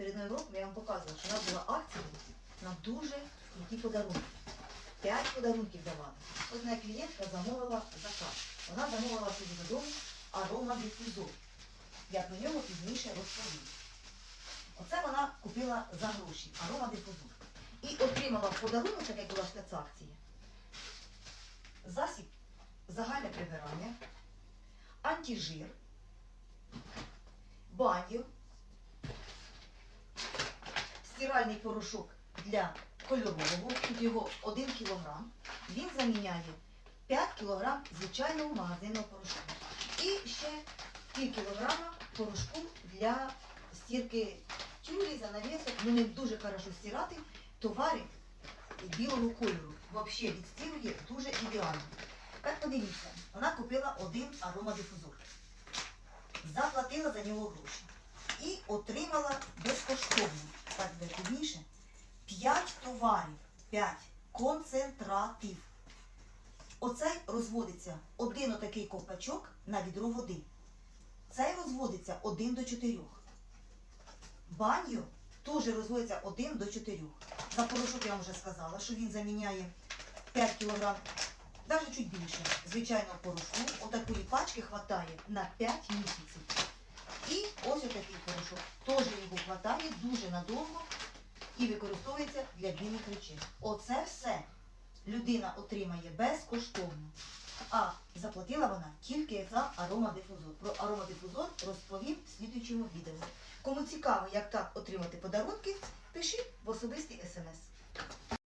перед Новим роком я вам показувала, що нас була акція на дуже круті подарунки. П'ять подарунків давали. Одна клієнтка замовила заказ. Вона замовила собі додому аромадифузор. Я про нього пізніше розповім. Оце вона купила за гроші аромадифузор. І отримала в подарунок, так як була спецакція, засіб загальне прибирання, антижир, баню, стиральний порошок для кольорового, тут його 1 кг. Він заміняє 5 кг звичайного магазинного порошку. І ще пів кілограма порошку для стірки тюлі, занавісок. Ну дуже хорошо стирати. Товари білого кольору. Взагалі відстірує дуже ідеально. Так подивіться, вона купила один аромадифузор. Заплатила за нього гроші. І отримала безкоштовно, так буде пізніше, 5 товарів, 5 концентратів. Оцей розводиться один отакий ковпачок на відро води. Цей розводиться 1 до 4. Баньо теж розводиться 1 до 4. За порошок я вам вже сказала, що він заміняє 5 кг, навіть чуть більше, звичайного порошку. Отакої пачки вистачає на 5 місяців. І ось отакий порошок. Теж вистачає дуже надовго і використовується для білих речей. Оце все людина отримає безкоштовно. А заплатила вона тільки за аромадифузор. Про аромадифузор розповім в слідуючому відео. Кому цікаво, як так отримати подарунки, пишіть в особистий.